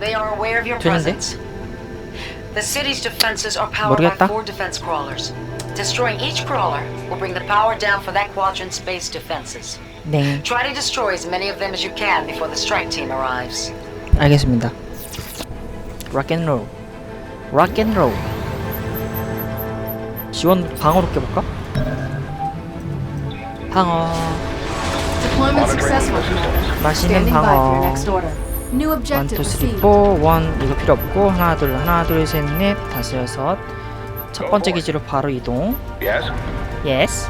They are aware of your 되는데? presence. The city's defenses are powered by 모르겠다. four defense crawlers. Destroying each crawler will bring the power down for that quadrant's base defenses. 네 Try to destroy as many of them as you can before the strike team arrives. 알겠습니다 락앤롤 락앤롤 지원 방어로 깨볼까? 방어 Deployment successful, Commander. 맛있는 Standing by for your 방어 next order. New 1, 2, objective 3, received. 4, 1 이거 필요 없고 하나 둘 하나 둘 셋 넷 다섯 여섯 첫 번째 기지로 바로 이동 Yes? 예스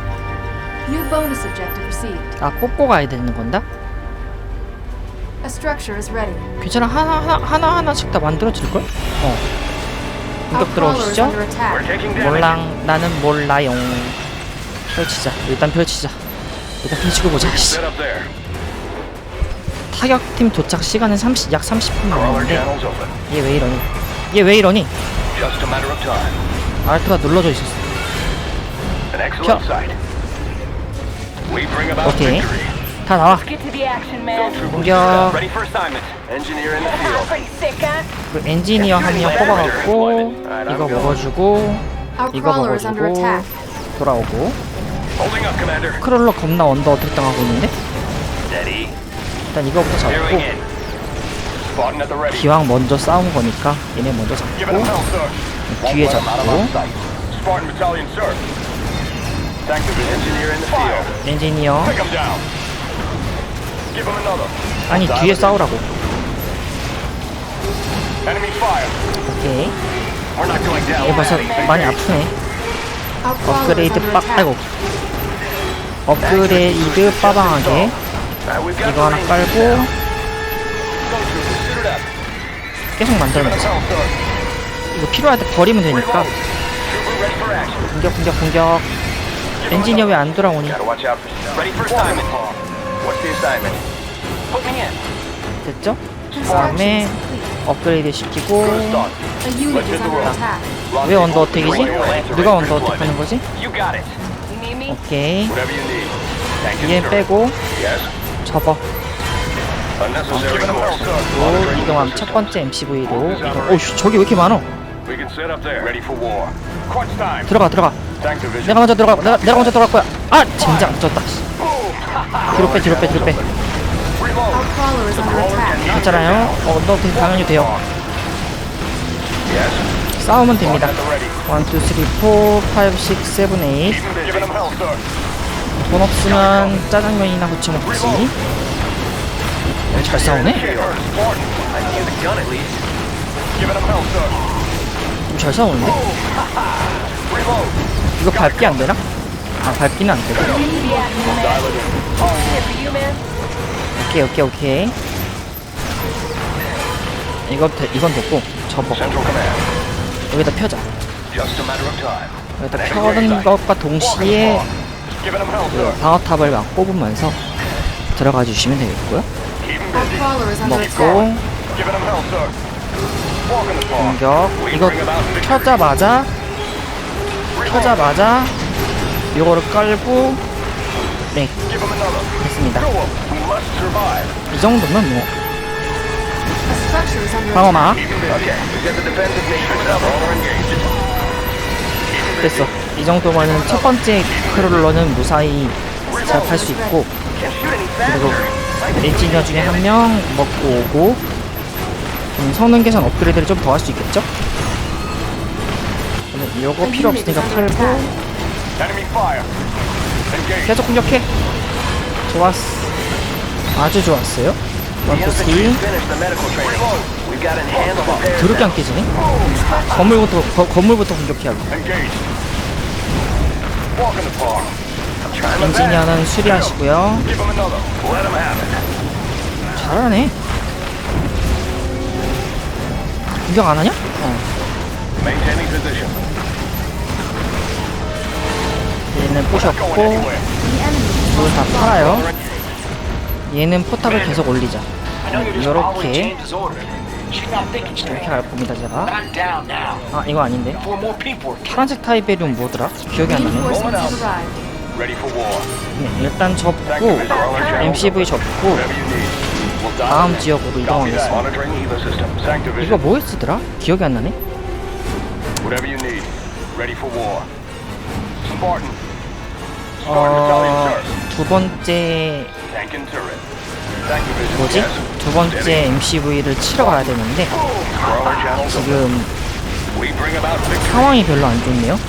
New bonus objective received. 아 뽑고 가야 되는 건다? A structure is ready. 괜찮아 하나 하나 하나 하나씩 다 만들어 줄 걸? 어 Our 공격 crawler is 들어오시죠? under We're attack. taking damage. 몰랑 나는 몰라용 펼치자 일단 펼치자 일단 펼치고 보자 씨. Set up there. 타격팀 도착 시간은 30, 약 30분 Crawler 남았는데. 얘 왜 이러니 얘 왜 이러니. 알트가 눌러져 있었어 about 오케이. 다 나와. 공격? 그 엔지니어 한 명 뽑아갖고 이거 먹어주고 이거 먹어주고. 돌아오고. 크롤러 겁나 언더 어택 당하고 있는데. 일단 이거부터 잡고. 기왕 먼저 싸운 거니까 얘네 먼저 잡고 뒤에 잡고. 엔지니어. 아니 뒤에 싸우라고. 오케이. 얘 벌써 많이 아프네 업그레이드 빡. 아이고 업그레이드 빠방하게 Uh, 이거 하나. 깔고. 계속 만들면 돼. 이거 필요할 때 버리면 되니까. 공격 공격 공격 엔지니어 왜 안 돌아오니. 됐죠? 그 다음에. 업그레이드 시키고. 왜 언더 어택이지? 누가 언더 어택 하는 거지? You need me? 오케이 얘. 빼고 Force. 또 이동하면 첫 번째 MCV로 이동 오씨 저기 왜 이렇게 많어. 들어가 들어가. 내가 먼저 들어가 내가, 내가 먼저 들어갈 거야 아 젠장 졌다 씨. 뒤로 빼 뒤로 빼 뒤로 빼 Reload. Our crawler is under attack. 했잖아요 어, 너 되게 당연히 돼요 Yes. 싸우면 됩니다 At the ready. 1, 2, 3, 4, 5, 6, 7, 8 돈 없으면 짜장면이나 부쳐 먹지 어, 잘 싸우네? 좀 잘 싸우는데? 이거 밟기 안 되나? 아 밟기는 안 되고. 오케이 오케이 오케이 이거 되, 이건 됐고 Central command. 여기다 펴자. 여기다 펴는 것과 동시에 그. 방어탑을 막 뽑으면서 들어가 주시면 되겠고요. 먹고. 공격 이거. 켜자마자. 켜자마자 요거를 깔고 네. 됐습니다. 이 정도면 뭐 방어막. 됐어 이 정도면은 첫 번째 크롤러는 무사히 잘팔수 있고 그리고. 엔지니어 중에 한 명 먹고 오고 좀 성능 개선 업그레이드를 좀 더 할 수 있겠죠? A 필요 없으니까 팔고. 계속 공격해 좋았어 아주 좋았어요 1, 2, 3 Finish the medical training. We've got an handle prepared. 드럽게 안 깨지네 건물부터 거, 건물부터 공격해야 돼 Best. 엔지니어는 수리하시고요. 잘하네 공격 안 하냐? 어. 얘는 부셨고 둘다 팔아요 얘는 포탑을 계속 올리자 이렇게 이렇게 갈 겁니다 제가 아 이거 아닌데 파란색 타이베리움 뭐더라? 기억이 안 나네. 네, 일단 접고 MCV. 접고 다음 지역으로. 이동하겠습니다. 이거. 뭐에 쓰더라? 기억이 안 나네. 어. 두 번째 뭐지? 두 번째 MCV를 치러 가야 되는데. 지금. 상황이 별로 안 좋네요.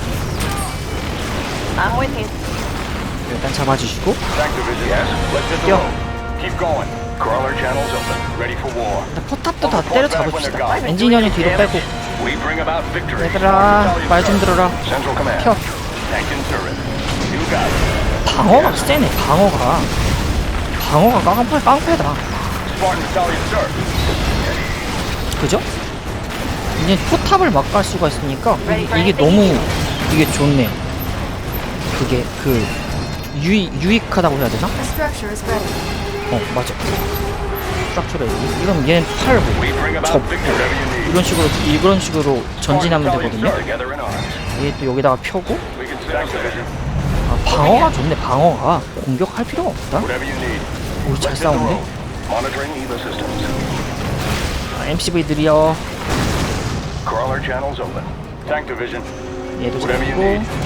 일단 잡아주시고. 일단 포탑도 다 때려 잡읍시다. 엔지니어님 뒤로 빼고. 얘들아 말 좀 들어라. It. 방어가 세네. 방어가 방어가 깡패 깡패다. 그죠? 이제 포탑을 막 갈 수가 있으니까 이- 이게 너무 이게 좋네. 그게 그 유익 유익하다고 해야 되나? 어 맞아. 스트럭처를 이러면 얘는 팔고 need. 이런 식으로 이런 식으로 전진하면 되거든요. 얘 또 여기다가 펴고. 아, 방어가 좋네. 방어가 공격할 필요가 없다. 우리 잘 싸우는데. Monitoring systems. 아, MCV들이요. Crawler channels open. Tank division. 얘도 Whatever you 잡고.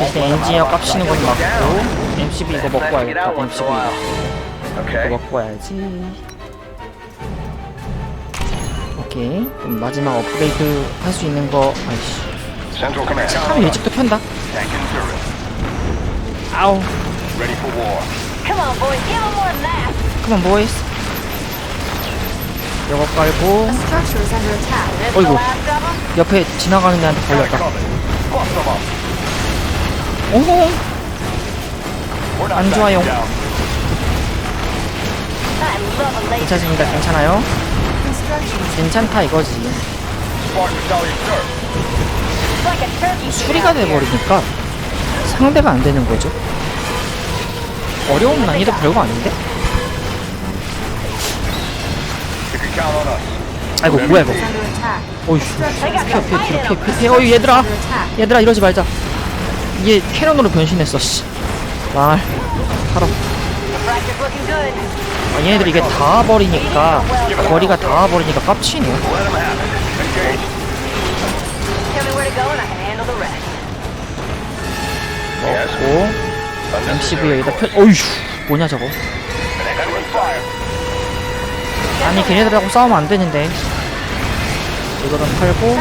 일단 엔지니어 깝치는 건 맞고 MCV 이거 먹고 와야겠다. MCV 이거 Okay. 먹고 와야지. 오케이. 그럼 마지막 업그레이드 할 수 있는 거 아이씨. Central command. 참 일찍도 편다. Tank. 아우. Ready for war. Come on, boys. Give them more than that. 그만 보이스. 이거 깔고 A structure is under attack. This 어이구. last of? 옆에 지나가는 애한테 걸렸다. 오호. 안 좋아요. I love a. 괜찮습니다. 괜찮아요. Construction is 괜찮다 이거지. Spartan battalion, sir. It's like a turkey. 수리가 돼버리니까 상대가 안 되는 거죠. 어려운 난이도 별거 아닌데? 아이고 뭐야 이거? 어이씨 피해 피해 뒤로 피해 피해 피해 어이 얘들아. 얘들아 이러지 말자 얘 캐논으로 변신했어 씨 말. 팔아. 아, 얘네들 이게 거리가 깝치네 and I can handle the rest. 먹고 MCV 여기다. 펴 어이씨 뭐냐 저거. 아니 걔네들하고 싸우면 안 되는데 이거는 팔고.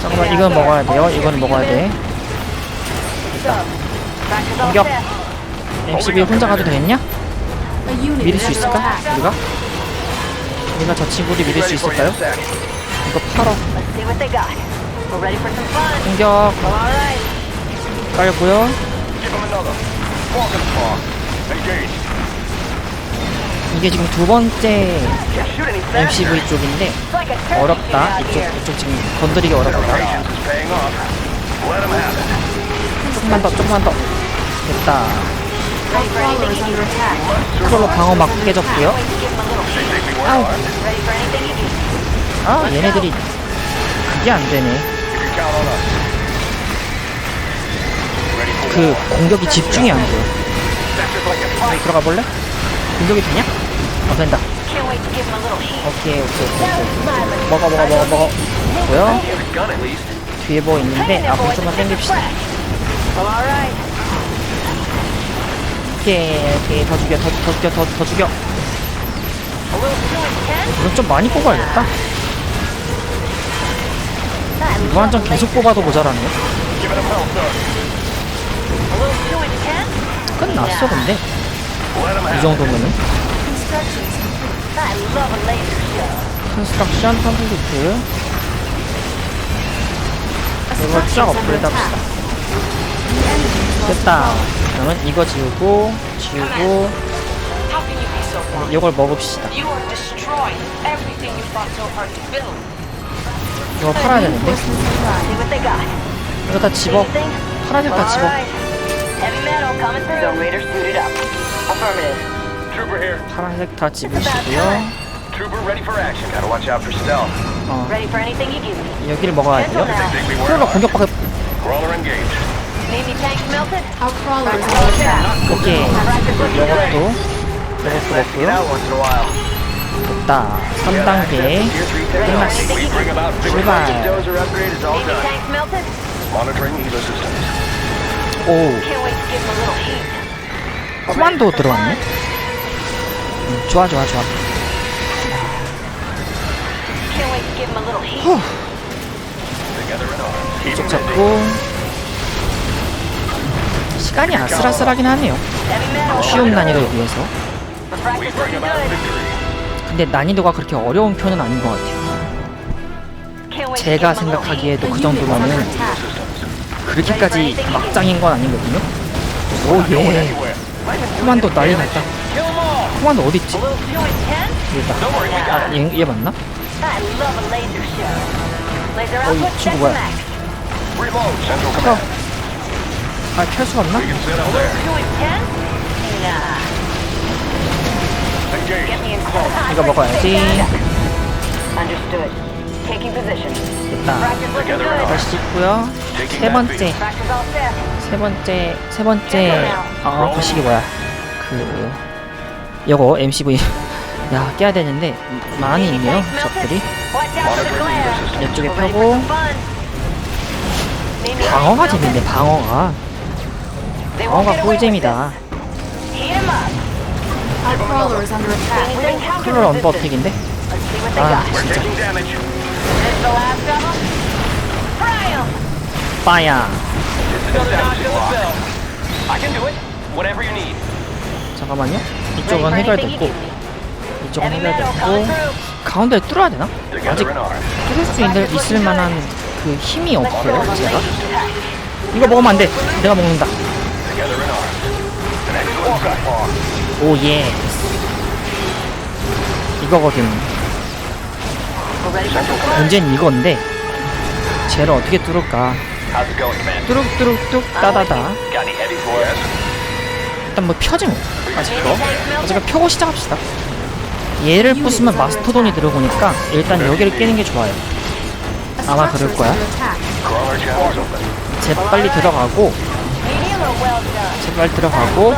잠깐만 이건 먹어야 돼요 이건 먹어야 돼 공격. MCV 혼자 가도 되겠냐? 믿을 수 있을까? 우리가? 우리가 저 친구를 믿을 수 있을까요? 이거 팔어 We're ready for some fun. 공격 Well, all right. 깔고요 Give them another. Falcon spawn. Engage. 이게 지금 두 번째 Can't shoot any faster. MCV 쪽인데 It's like a turkey 어렵다 out 이쪽 here. 이쪽 지금 건드리기 어렵다 Patience is paying off. Let them have it. 조금만 더 조금만 더 됐다. 그걸로 방어 막 깨졌고요 Wait to give them a little They think we weren't Ow. armed. Ready for anything you need. 아 얘네들이 그게 안 되네 그. 공격이 집중이 안 돼요. 들어가 볼래? 공격이 되냐? 어 된다. 오케이 오케이 오케이 오케이 먹어 먹어 먹어 먹어 least. 뒤에 뭐 있는데 앞으로. 좀만 당깁시다. 오케이 오케이 더 죽여 더, 더 죽여 더, 더 죽여. 이건 좀 많이 뽑아야겠다 A 계속. 뽑아도 모자라네 Give it a hell, sir. A little too intense. 끝났어 근데 이. 정도면은. 컨스트럭션 컴플리트 이거 쫙 업그레이드. 합시다 됐다 그러면 이거 지우고 지우고? 이걸 먹읍시다 이거 팔아야 되는데. 이거 다 집어? 파란색 다 집어. 파란색 다 집으시고요. 어. 여기를 먹어야 돼요 under attack. 오케이 이것도 이것도 먹고요. 됐다 3단계 끝났어. 출발. 오. 코만도 들어왔네 음, 좋아 좋아 좋아. 후 busy. 잡고 시간이 아슬아슬하긴 하네요. 쉬운 난이도에 비해서 근데 난이도가 그렇게 어려운 편은 아닌 것 같아요 제가. 생각하기에도 그 attack. 그렇게까지 막장인 건 아니거든요 오예 Anywhere. 코만도 난리 났다. 코만도 worry, we got 아, 얘, 얘 맞나? Oh, what? max. Reload. Central 켜. 아, 켤 수가 없나? 이거 먹어야지 Understood. Taking position. 됐다. 다시 찍고요 세 번째. 세 번째 세 번째 어 거시기 뭐야 그 요거 MCV 야 깨야 되는데 많이 있네요 적들이. 이쪽에 펴고 방어가 재밌네 방어가 방어가 꿀잼이다 See what they 아 진짜. 빠야. 잠깐만요 이쪽은 해결됐고. 이쪽은 해결됐고. 가운데 뚫어야 되나? 아직. 뚫을 수 있을, 있을 만한 그 힘이 없어요 제가. 이거 먹으면 안돼 내가 먹는다. 오예 이거거든. 문제는 이건데 쟤를 어떻게 뚫을까? 뚜룩뚜룩뚝 따다다? 일단 뭐 펴지 뭐 아직 거 Navy tanks melted. 아직 펴고 시작합시다 얘를 부수면 마스토돈이 들어오니까 일단 여기를 깨는 게 좋아요 아마 그럴 거야. 쟤 빨리 들어가고 빨리 들어가고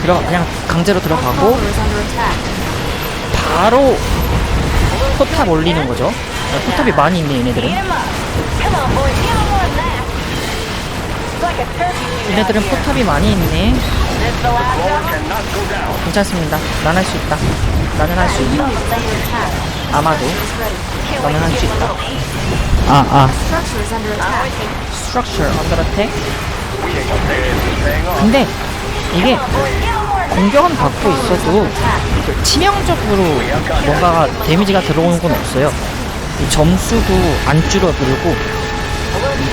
들어 그냥 강제로 들어가고. 바로 포탑 올리는 거죠 아, 포탑이 많이 있네 얘네들은 얘네들은. 포탑이 많이 있네. 괜찮습니다 난 할 수 있다 나는 할 수 있다. 아마도 wait 할수 있다 heat. 아아 Structure under attack. 근데 이게 공격은 받고 있어도 그 치명적으로 뭔가 데미지가 들어오는 건 없어요. 이 점수도 안 줄어들고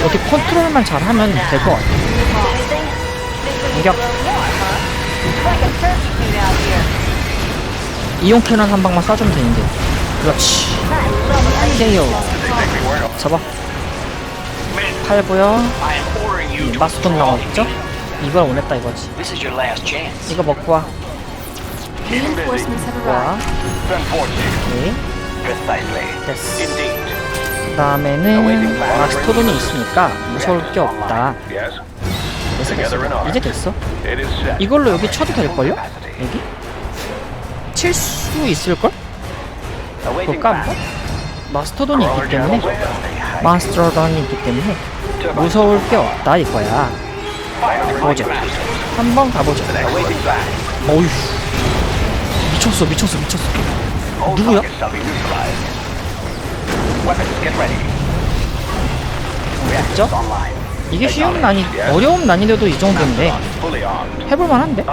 어떻게 컨트롤만 잘하면 될 것 같아요. 공격. 이용 캐논 한 방만 쏴주면 되는데. 그렇지. Weren't 잡아. 팔고요. I am ordering you to 마스톤 나왔죠? 이걸 원했다 이거지. 이거 먹고 와. 와. 오케이. Precisely. 됐어. Indeed. 그 다음에는 마스토돈이 있으니까 무서울 게 없다. Yes. 됐어 됐어. 이제 됐어. 이걸로 여기 쳐도 될걸요? 여기? 칠 수 있을걸? 볼까 한번? 마스터돈이 있기 때문에 마스터돈이 있기 때문에 무서울 게 없다 이거야 가보자 한번 가보자. 어휴 미쳤어 미쳤어 미쳤어 누구야? 됐죠? 이게 쉬운 난이 어려운 난이도도 이 정도인데. 해볼만한데?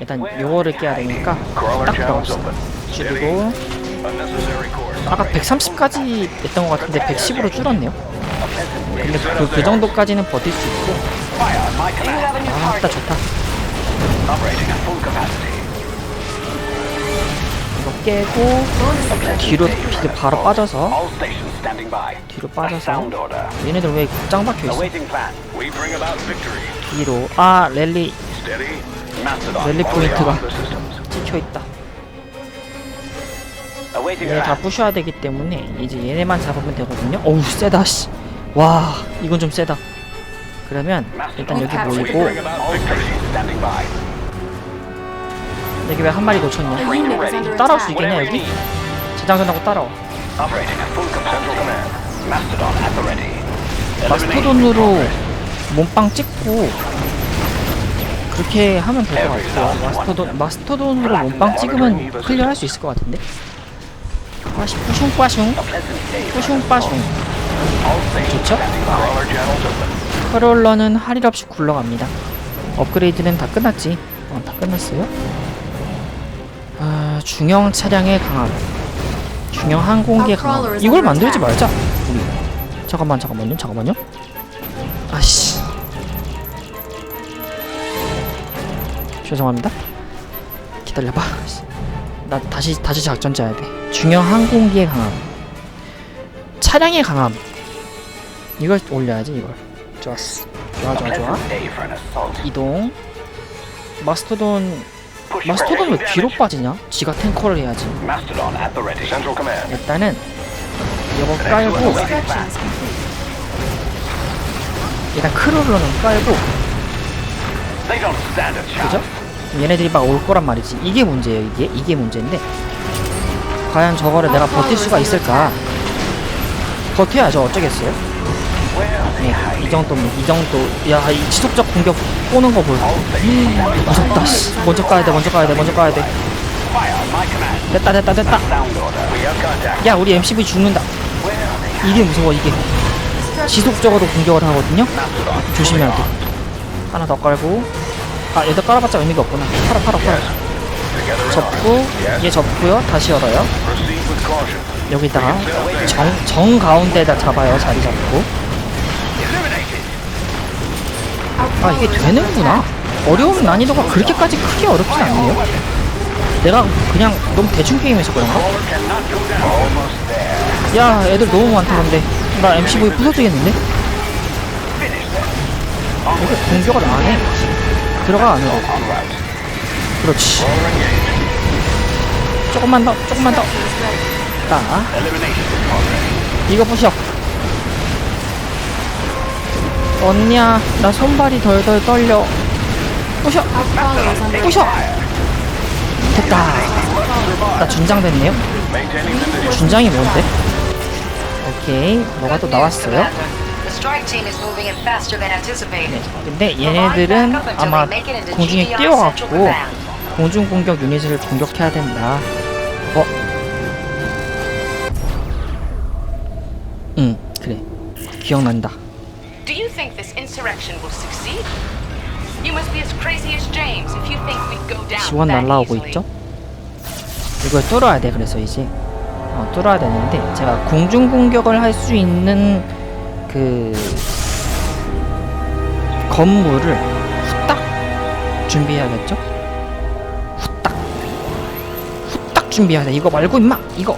일단 요거를 깨야 되니까 딱 들어갑시다. 줄이고. 아까 130까지 했던 것 같은데 110으로 줄었네요 근데 그, 그 정도까지는 버틸 수 있고 아 target. 좋다. 이거 깨고 뒤로 뒤로 바로 빠져서. 뒤로 빠져서. 얘네들 왜 짱 박혀 있어 Awaiting plan. We bring about victory. 뒤로 아 랠리. 랠리 포인트가 on the systems. 찍혀 있다 Awaiting 얘네 다. 부셔야 되기 때문에 이제 얘네만 잡으면 되거든요 어우 세다 씨 와 이건 좀 세다. 그러면 일단 여기 모이고. 여기 왜 한 마리 놓쳤냐? 따라올 수. 있겠냐 여기? 재장전하고 따라와. 마스터돈으로 몸빵 찍고 그렇게 하면 될 것 같아요. 마스터돈, 마스터돈으로 몸빵 찍으면 클리어할 수 있을 것 같은데? 빠슝 뿌슝. 빠슝 뿌슝 빠슝 좋죠? 크롤러는 할 일 없이 굴러갑니다. 업그레이드는 다 끝났지. 어, 다 끝났어요. 아, 중형 차량의 강함. 중형 항공기의 강함. 이걸 만들지 말자. 우리. 잠깐만, 잠깐만요, 잠깐만요. 아씨. 죄송합니다. 기다려봐. 나 다시 다시 작전 짜야 돼. 중형 항공기의 강함. 차량의 강함. 이걸 올려야지 이걸. 좋았어. 좋아 좋아 좋아. 이동. 마스터돈 마스터돈 왜 뒤로. 빠지냐? 지가 탱커를 해야지. 일단은 이거 깔고. 일단 크롤러는 깔고. 그죠? 얘네들이 막 올 거란 말이지. 이게 문제예요. 이게 이게 문제인데 과연 저거를 내가 버틸 수가 있을까? 버텨야죠. 어쩌겠어요? 네, 이 정도면 이 정도. 야, 이 지속적 공격 꼬는 거 보여. 무섭다. 씨. 먼저 까야 돼. 먼저 까야 돼. 먼저 까야 돼. 됐다, 됐다, 됐다. 야, 우리 MCV 죽는다. 이게 무서워. 이게 지속적으로 공격을 하거든요. 조심해야 돼. 하나 더 깔고. 아, 얘도 깔아봤자 의미가 없구나. 팔아, 팔아, 팔아. 접고, 얘 접고요. 다시 열어요. 여기다가 정, 정 가운데다 잡아요. 자리 잡고. 아, 이게 되는구나. 어려움 난이도가 그렇게까지 크게 어렵진 않네요. 내가 그냥 너무 대충 게임해서 그런가? 야, 애들 너무 많다, 근데. 나 MCV 부서지겠는데? 이거 공격을 안 해. 들어가, 안으로. 그렇지. 조금만 더, 조금만 더. 딱. 이거 부셔. 언니야, 나 손발이 덜덜 떨려. 부셔. attack. 됐다. 나 준장 됐네요. 준장이 뭔데? 오케이, 뭐가 또 나왔어요? Anticipated. 근데 얘네들은 아마 공중에 뛰어갖고 공중 공격 유닛을 공격해야 된다. 어? 응, 그래. 기억난다. 지원 날라오고. 있죠? 이걸 뚫어야 돼 그래서 이제 어, 뚫어야 되는데 제가 공중 공격을 할 수 있는 그 건물을 후딱 준비해야겠죠? 후딱 후딱 준비해야 돼 이거 말고 임마 이거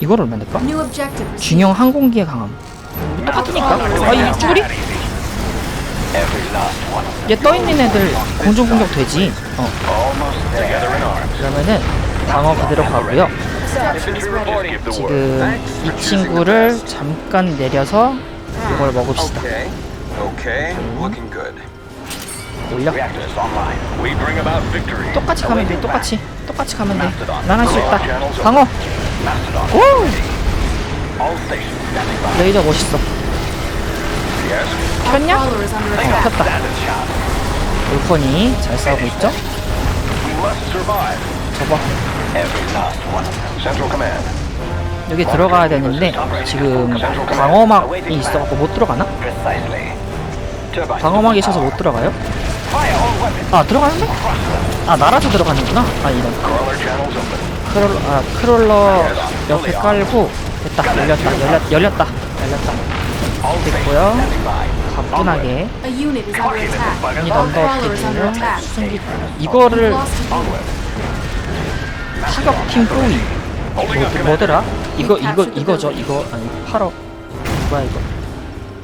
이거를 만들까? 중형 항공기의 강함 똑같으니까 아이 쭈구리? 얘 떠있는 애들 공중 공격 되지 어. 그러면은 방어 그대로 가고요. 지금 이 친구를 잠깐 내려서 이걸 먹읍시다. 올려. 똑같이 가면 돼. 똑같이. 똑같이 가면 돼. 난 할 수 있다. 방어. 오! 레이저 멋있어. 켰냐? 어. 켰다. 울펀이 잘 싸우고 있죠? Command. 여기 들어가야 되는데 지금 방어막이 있어갖고 못 들어가나? 방어막이 있어서 못 들어가요? 아 들어가는데? 아 날아서 들어가는구나. 아 이런. Crawler channels open. 크롤 아 크롤러 옆에 깔고 됐다 열렸다 열렸 열렸다 열렸다 됐고요. 가뿐하게. 이 attack. 수송기 이거를. 타격팀 뿌이 뭐, 뭐더라? 이거 이거 이거죠 이거 아니 팔어 뭐야 이거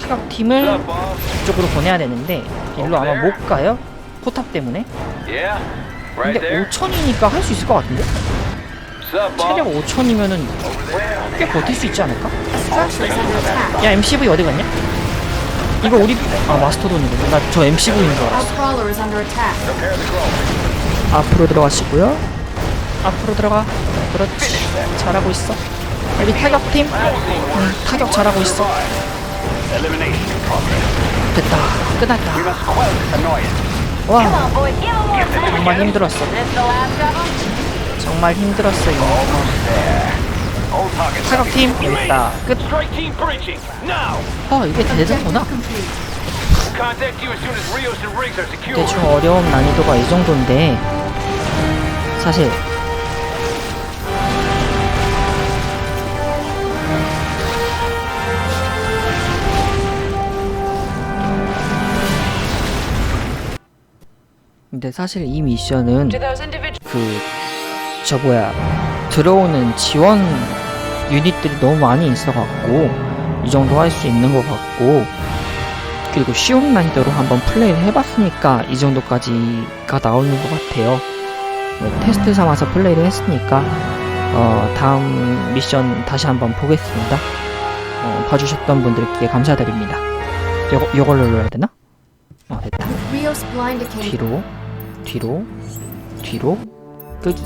타격팀을 이쪽으로 보내야 되는데 일로 아마 못 가요 포탑 때문에 근데 there. 5천이니까 할 수 있을 것 같은데 체력 Bob? 5천이면은 꽤 버틸 수 있지 않을까? 야 MCV 어디 갔냐? 이거 우리 아 마스터돈이거든 나저 MC9인 줄 알았어. 앞으로 들어가시고요 앞으로 들어가 그렇지 잘하고 있어 여기 타격팀 응, 타격 잘하고 있어. 됐다 끝났다. 와. 정말 힘들었어 정말 힘들었어요 여기 있다 끝. 아 이게 secure. 대충 어려움 난이도가 이 정도인데 사실 근데 사실 이 미션은. 그 저 뭐야 들어오는 지원 유닛들이 너무 많이 있어갖고 이 정도 할 수 있는 것 같고 그리고 쉬운 난이도로 한번 플레이를 해봤으니까 이 정도까지가 나오는 것 같아요. 뭐, 테스트 삼아서 플레이를 했으니까 어, 다음 미션 다시 한번 보겠습니다. 어, 봐주셨던 분들께 감사드립니다. 요거, 요걸로 눌러야 되나? 어 됐다. 뒤로 뒤로 뒤로 끄기